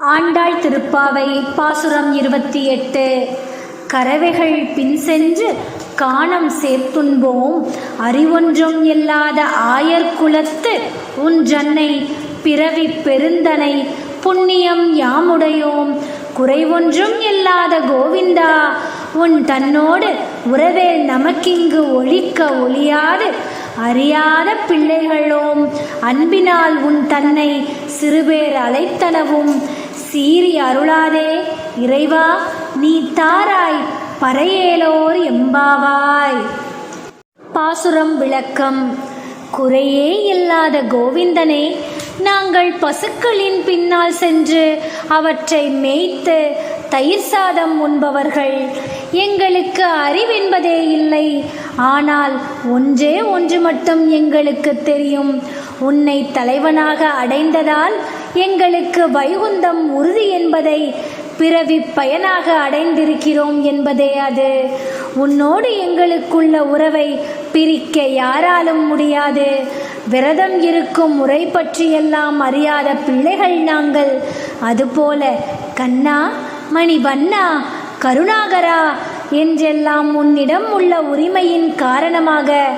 ஆண்டாள் திருப்பாவை பாசுரம் இருபத்தி எட்டு. கறவைகள் பின் சென்று காணம் சேர்த்துண்போம். அறிவொன்றும் இல்லாத ஆயர் குலத்து உன் ஜன்னை பிறவி பெருந்தனை புண்ணியம் யாமுடையோம். குறைவொன்றும் இல்லாத கோவிந்தா உன் தன்னோடு உறவே நமக்கிங்கு ஒழிக்க ஒழியாது. அறியாத பிள்ளைகளோம் அன்பினால் உன் தன்னை சிறுபேர் அழைத்தனவும். சீறி அருளாதே இறைவா நீ தாராய் பறையேலோர் எம்பாவாய். பாசுரம் விளக்கம். குறையே இல்லாத கோவிந்தனே நாங்கள் பசுக்களின் பின்னால் சென்று அவற்றை மேய்த்து தயிர் சாதம் உண்பவர்கள். எங்களுக்கு அறிவென்பதே இல்லை ஆனால் ஒன்றே ஒன்று மட்டும் எங்களுக்கு தெரியும். உன்னை தலைவனாக அடைந்ததால் எங்களுக்கு வைகுந்தம் உறுதி என்பதை பிறவி பயனாக அடைந்திருக்கிறோம் என்பதே அது. உன்னோடு எங்களுக்குள்ள உறவை பிரிக்க யாராலும் முடியாது. விரதம் இருக்கும் முறை பற்றியெல்லாம் அறியாத பிள்ளைகள் நாங்கள். அதுபோல கண்ணா மணிவண்ணா கருணாகரா என்றெல்லாம் உன்னிடம் உள்ள உரிமையின் காரணமாக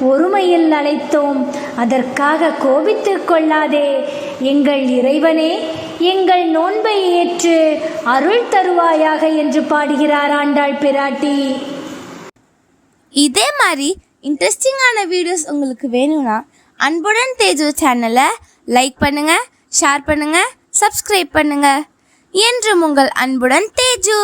ஒருமையில் அழைத்தோம். அதற்காக கோபித்து கொள்ளாதே. எங்கள் இறைவனே எங்கள் நோன்பை ஏற்று அருள் தருவாயாக என்று பாடுகிறார் ஆண்டாள் பிராட்டி. இதே மாதிரி இன்ட்ரெஸ்டிங்கான வீடியோஸ் உங்களுக்கு வேணும்னா அன்புடன் தேஜு சேனலை லைக் பண்ணுங்க ஷேர் பண்ணுங்க சப்ஸ்கிரைப் பண்ணுங்க. என்றும் உங்கள் அன்புடன் தேஜு.